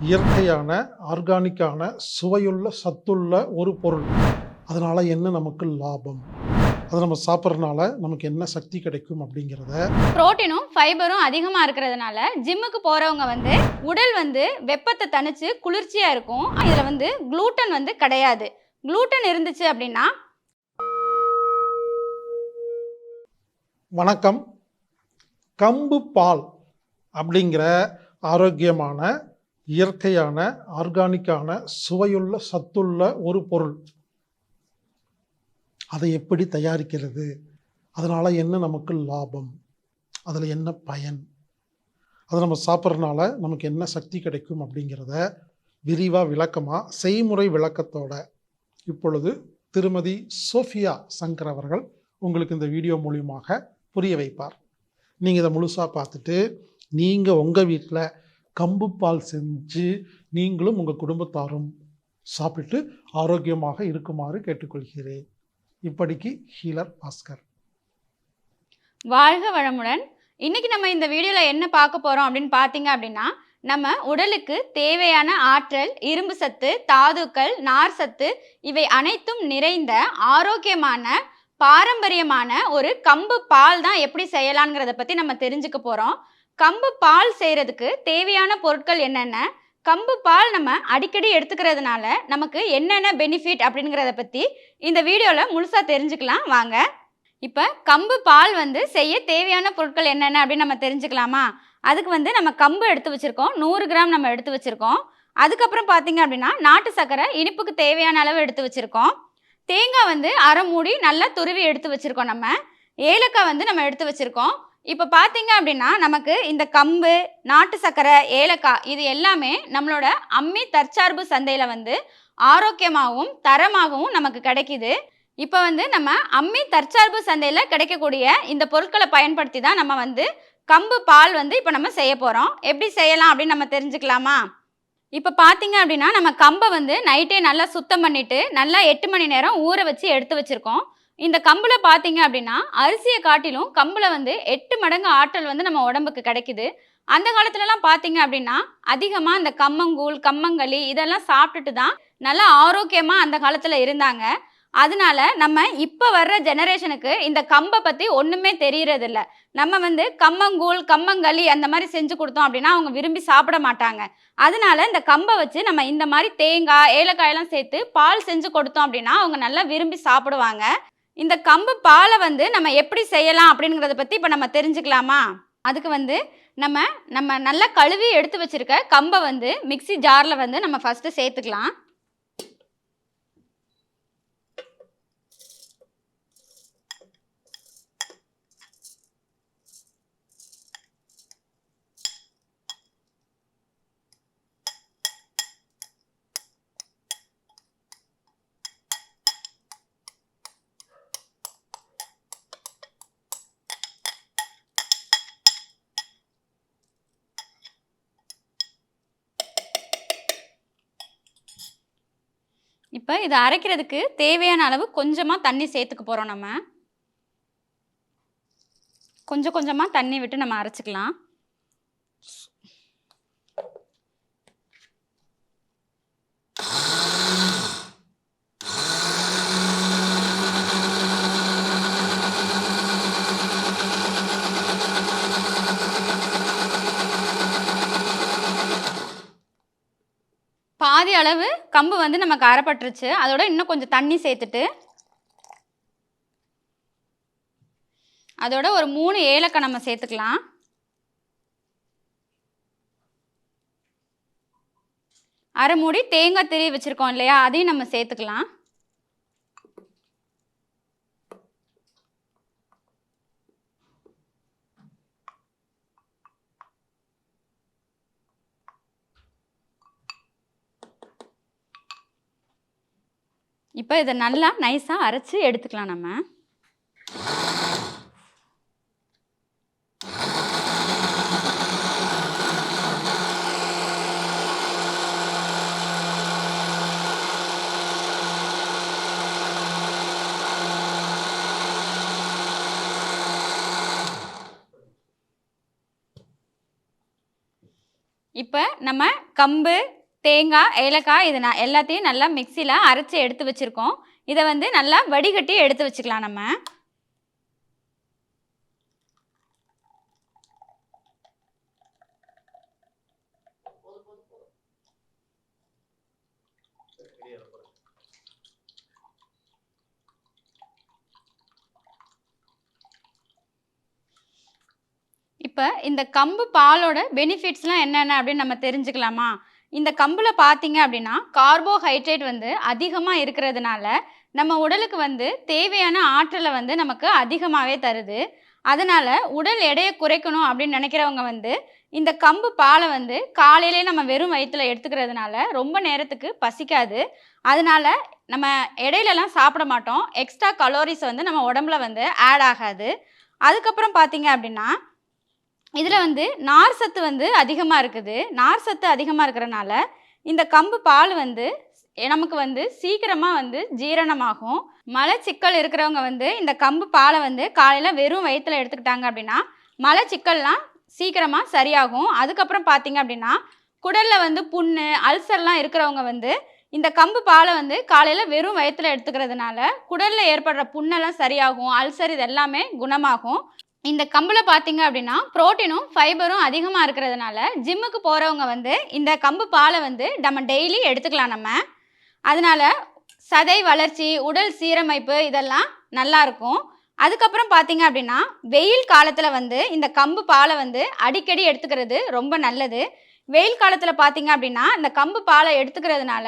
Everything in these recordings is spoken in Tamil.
இயற்கையான ஆர்கானிக்கான சுவையுள்ள சத்துள்ள ஒரு பொருள். அதனால் என்ன நமக்கு லாபம்? அதை நம்ம சாப்பிட்றதுனால நமக்கு என்ன சக்தி கிடைக்கும் அப்படிங்கிறத புரோட்டீனும் ஃபைபரும் அதிகமாக இருக்கிறதுனால ஜிம்முக்கு போகிறவங்க வந்து உடல் வந்து வெப்பத்தை தணிச்சு குளிர்ச்சியாக இருக்கும். இதில் வந்து குளூட்டன் வந்து கிடையாது. குளூட்டன் இருந்துச்சு அப்படின்னா வணக்கம். கம்பு பால் அப்படிங்கிற ஆரோக்கியமான இயற்கையான ஆர்கானிக்கான சுவையுள்ள சத்துள்ள ஒரு பொருள். அதை எப்படி தயாரிக்கிறது? அதனால் என்ன நமக்கு லாபம்? அதில் என்ன பயன்? அதை நம்ம சாப்பிட்றதுனால நமக்கு என்ன சக்தி கிடைக்கும் அப்படிங்கிறத விரிவாக விளக்கமாக செய்முறை விளக்கத்தோட இப்பொழுது திருமதி சோஃபியா சங்கர் அவர்கள் உங்களுக்கு இந்த வீடியோ மூலியமாக புரிய வைப்பார். நீங்கள் இதை முழுசாக பார்த்துட்டு நீங்கள் உங்கள் வீட்டில் கம்பு பால் செஞ்சு நீங்களும் உங்கள் குடும்பத்தாரும் சாப்பிட்டு ஆரோக்கியமாக இருக்குமாறு கேட்டுக்கொள்கிறேன். இப்படிக்கு ஹீலர் பாஸ்கர். வாழ்க வளமுடன். இன்னைக்கு நம்ம இந்த வீடியோவில் என்ன பார்க்க போகிறோம் அப்படின்னு பார்த்தீங்க அப்படின்னா நம்ம உடலுக்கு தேவையான ஆற்றல் இரும்பு சத்து தாதுக்கள் நார் சத்து இவை அனைத்தும் நிறைந்த ஆரோக்கியமான பாரம்பரியமான ஒரு கம்பு பால் தான் எப்படி செய்யலாங்கிறத பற்றி நம்ம தெரிஞ்சுக்க போகிறோம் கம்பு பால் செய்கிறதுக்கு தேவையான பொருட்கள் என்னென்ன? கம்பு பால் நம்ம அடிக்கடி எடுத்துக்கிறதுனால நமக்கு என்னென்ன பெனிஃபிட் அப்படிங்கிறத பற்றி இந்த வீடியோவில் முழுசாக தெரிஞ்சுக்கலாம். வாங்க. இப்போ கம்பு பால் வந்து செய்ய தேவையான பொருட்கள் என்னென்ன அப்படின்னு நம்ம தெரிஞ்சுக்கலாமா? அதுக்கு வந்து நம்ம கம்பு எடுத்து வச்சுருக்கோம். நூறு கிராம் நம்ம எடுத்து வச்சுருக்கோம். அதுக்கப்புறம் பார்த்தீங்க அப்படின்னா நாட்டு சர்க்கரை இனிப்புக்கு தேவையான அளவு எடுத்து வச்சுருக்கோம். தேங்காய் வந்து அரை மூடி நல்லா துருவி எடுத்து வச்சுருக்கோம் நம்ம. ஏலக்காய் வந்து நம்ம எடுத்து வச்சுருக்கோம். இப்போ பார்த்தீங்க அப்படின்னா நமக்கு இந்த கம்பு நாட்டு சர்க்கரை ஏலக்காய் இது எல்லாமே நம்மளோட அம்மி தற்சார்பு சந்தையில் வந்து ஆரோக்கியமாகவும் தரமாகவும் நமக்கு கிடைக்குது. இப்போ வந்து நம்ம அம்மி தற்சார்பு சந்தையில் கிடைக்கக்கூடிய இந்த பொருட்களை பயன்படுத்தி தான் நம்ம வந்து கம்பு பால் வந்து இப்போ நம்ம செய்ய போகிறோம் எப்படி செய்யலாம் அப்படின்னு நம்ம தெரிஞ்சுக்கலாமா? இப்போ பார்த்தீங்க அப்படின்னா நம்ம கம்பை வந்து நைட்டே நல்லா சுத்தம் பண்ணிட்டு நல்லா எட்டு மணி நேரம் ஊற வச்சு எடுத்து வச்சுருக்கோம். இந்த கம்பில் பார்த்தீங்க அப்படின்னா அரிசியை காட்டிலும் கம்பில் வந்து எட்டு மடங்கு ஆற்றல் வந்து நம்ம உடம்புக்கு கிடைக்குது. அந்த காலத்துலலாம் பார்த்தீங்க அப்படின்னா அதிகமாக இந்த கம்மங்கூழ் கம்மங்களி இதெல்லாம் சாப்பிட்டுட்டு தான் நல்லா ஆரோக்கியமாக அந்த காலத்தில் இருந்தாங்க. அதனால நம்ம இப்போ வர்ற ஜெனரேஷனுக்கு இந்த கம்பை பற்றி ஒன்றுமே தெரியறதில்ல. நம்ம வந்து கம்மங்கூழ் கம்மங்களி அந்த மாதிரி செஞ்சு கொடுத்தோம் அப்படின்னா அவங்க விரும்பி சாப்பிட மாட்டாங்க. அதனால இந்த கம்பை வச்சு நம்ம இந்த மாதிரி தேங்காய் ஏலக்காயெல்லாம் சேர்த்து பால் செஞ்சு கொடுத்தோம் அப்படின்னா அவங்க நல்லா விரும்பி சாப்பிடுவாங்க. இந்த கம்பு பாலை வந்து நம்ம எப்படி செய்யலாம் அப்படிங்கிறத பற்றி இப்போ நம்ம தெரிஞ்சுக்கலாமா? அதுக்கு வந்து நம்ம நம்ம நல்லா கழுவி எடுத்து வச்சிருக்க கம்பை வந்து மிக்ஸி ஜாரில் வந்து நம்ம ஃபஸ்ட்டு சேர்த்துக்கலாம். இப்போ இதை அரைக்கிறதுக்கு தேவையான அளவு கொஞ்சமாக தண்ணி சேர்த்துக்க போகிறோம் நம்ம. கொஞ்சம் கொஞ்சமாக தண்ணி விட்டு நம்ம அரைச்சிக்கலாம். பாதி அளவு கம்பு வந்து நமக்கு அரைப்பட்டுருச்சு. அதோட இன்னும் கொஞ்சம் தண்ணி சேர்த்துட்டு அதோட ஒரு மூணு ஏலக்காய் நம்ம சேர்த்துக்கலாம். அரை மூடி தேங்காய் திரி வச்சுருக்கோம் இல்லையா அதையும் நம்ம சேர்த்துக்கலாம். இப்போ இதை நல்லா நைஸாக அரைச்சி எடுத்துக்கலாம் நம்ம. இப்போ நம்ம கம்பு தேங்காய் ஏலக்காய் இது நான் எல்லாத்தையும் நல்லா மிக்சியில் அரைச்சி எடுத்து வச்சுருக்கோம். இதை வந்து நல்லா வடிகட்டி எடுத்து வச்சுக்கலாம் நம்ம. இப்போ இந்த கம்பு பாலோட பெனிஃபிட்ஸ்லாம் என்னென்ன அப்படின்னு நம்ம தெரிஞ்சுக்கலாமா? இந்த கம்பில் பார்த்தீங்க அப்படின்னா கார்போஹைட்ரேட் வந்து அதிகமாக இருக்கிறதுனால நம்ம உடலுக்கு வந்து தேவையான ஆற்றலை வந்து நமக்கு அதிகமாகவே தருது. அதனால் உடல் எடையை குறைக்கணும் அப்படின்னு நினைக்கிறவங்க வந்து இந்த கம்பு பாலை வந்து காலையிலே நம்ம வெறும் வயிற்றுல எடுத்துக்கிறதுனால ரொம்ப நேரத்துக்கு பசிக்காது. அதனால நம்ம இடையிலலாம் சாப்பிட மாட்டோம். எக்ஸ்ட்ரா கலோரிஸ் வந்து நம்ம உடம்புல வந்து ஆட் ஆகாது. அதுக்கப்புறம் பார்த்தீங்க அப்படின்னா இதில் வந்து நார் சத்து வந்து அதிகமாக இருக்குது. நார் சத்து அதிகமாக இருக்கிறனால இந்த கம்பு பால் வந்து நமக்கு வந்து சீக்கிரமாக வந்து ஜீரணமாகும். மலச்சிக்கல் இருக்கிறவங்க வந்து இந்த கம்பு பாலை வந்து காலையில் வெறும் வயிற்றுல எடுத்துக்கிட்டாங்க அப்படின்னா மலச்சிக்கல்லாம் சீக்கிரமாக சரியாகும். அதுக்கப்புறம் பார்த்தீங்க அப்படின்னா குடலில் வந்து புண்ணு அல்சர்லாம் இருக்கிறவங்க வந்து இந்த கம்பு பாலை வந்து காலையில் வெறும் வயிற்றுல எடுத்துக்கிறதுனால குடலில் ஏற்படுற புண்ணெல்லாம் சரியாகும். அல்சர் இது எல்லாமே குணமாகும். இந்த கம்பில் பார்த்தீங்க அப்படின்னா ப்ரோட்டீனும் ஃபைபரும் அதிகமாக இருக்கிறதுனால ஜிம்முக்கு போகிறவங்க வந்து இந்த கம்பு பாலை வந்து நம்ம டெய்லி எடுத்துக்கலாம் நம்ம. அதனால் சதை வளர்ச்சி உடல் சீரமைப்பு இதெல்லாம் நல்லாயிருக்கும் அதுக்கப்புறம் பார்த்தீங்க அப்படின்னா வெயில் காலத்தில் வந்து இந்த கம்பு பாலை வந்து அடிக்கடி எடுத்துக்கிறது ரொம்ப நல்லது. வெயில் காலத்தில் பார்த்தீங்க அப்படின்னா இந்த கம்பு பாலை எடுத்துக்கிறதுனால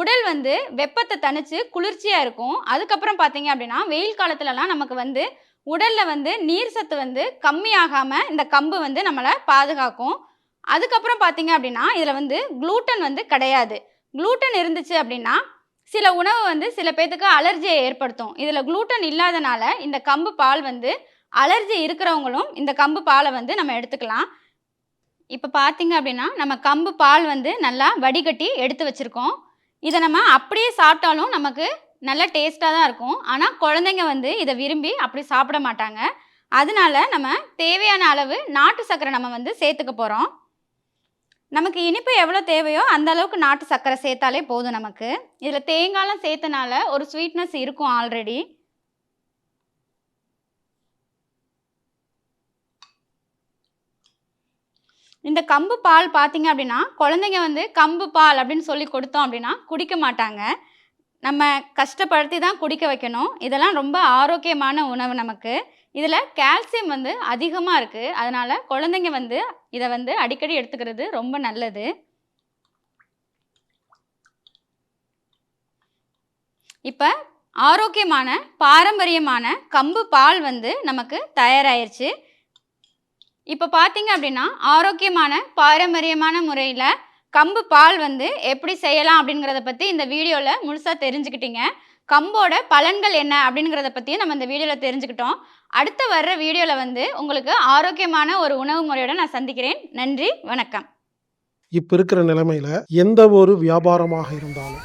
உடல் வந்து வெப்பத்தை தணிச்சு குளிர்ச்சியாக இருக்கும். அதுக்கப்புறம் பார்த்தீங்க அப்படின்னா வெயில் காலத்துலலாம் நமக்கு வந்து உடலில் வந்து நீர் சத்து வந்து கம்மியாகாமல் இந்த கம்பு வந்து நம்மளை பாதுகாக்கும். அதுக்கப்புறம் பார்த்தீங்க அப்படின்னா இதில் வந்து குளூட்டன் வந்து கிடையாது. குளூட்டன் இருந்துச்சு அப்படின்னா சில உணவு வந்து சில பேர்த்துக்கு அலர்ஜியை ஏற்படுத்தும். இதில் குளூட்டன் இல்லாதனால இந்த கம்பு பால் வந்து அலர்ஜி இருக்கிறவங்களும் இந்த கம்பு பாலை வந்து நம்ம எடுத்துக்கலாம். இப்போ பார்த்தீங்க அப்படின்னா நம்ம கம்பு பால் வந்து நல்லா வடிகட்டி எடுத்து வச்சுருக்கோம். இதை நம்ம அப்படியே சாப்பிட்டாலும் நமக்கு நல்ல டேஸ்ட்டாக தான் இருக்கும். ஆனால் குழந்தைங்க வந்து இதை விரும்பி அப்படி சாப்பிட மாட்டாங்க. அதனால நம்ம தேவையான அளவு நாட்டு சர்க்கரை நம்ம வந்து சேர்த்துக்க போகிறோம் நமக்கு இனிப்பு எவ்வளோ தேவையோ அந்த அளவுக்கு நாட்டு சர்க்கரை சேர்த்தாலே போதும் நமக்கு. இதில் தேங்காய்லாம் சேர்த்தனால ஒரு ஸ்வீட்னஸ் இருக்கும் ஆல்ரெடி இந்த கம்பு பால் பார்த்தீங்க அப்படின்னா குழந்தைங்க வந்து கம்பு பால் அப்படின்னு சொல்லி கொடுத்தோம் அப்படின்னா குடிக்க மாட்டாங்க. நம்ம கஷ்டப்படுத்தி தான் குடிக்க வைக்கணும். இதெல்லாம் ரொம்ப ஆரோக்கியமான உணவு நமக்கு. இதில் கால்சியம் வந்து அதிகமாக இருக்குது அதனால் குழந்தைங்க வந்து இதை வந்து அடிக்கடி எடுத்துக்கிறது ரொம்ப நல்லது. இப்போ ஆரோக்கியமான பாரம்பரியமான கம்பு பால் வந்து நமக்கு தயாராயிருச்சு. இப்போ பார்த்தீங்க அப்படின்னா ஆரோக்கியமான பாரம்பரியமான முறையில் கம்பு பால் வந்து எப்படி செய்யலாம் அப்படிங்கிறத பற்றி இந்த வீடியோவில் முழுசாக தெரிஞ்சுக்கிட்டீங்க. கம்போட பலன்கள் என்ன அப்படிங்கிறத பற்றியும் நம்ம இந்த வீடியோவில் தெரிஞ்சுக்கிட்டோம். அடுத்து வர்ற வீடியோவில் வந்து உங்களுக்கு ஆரோக்கியமான ஒரு உணவு முறையோட நான் சந்திக்கிறேன். நன்றி வணக்கம். இப்போ இருக்கிற நிலைமையில் எந்த ஒரு வியாபாரமாக இருந்தாலும்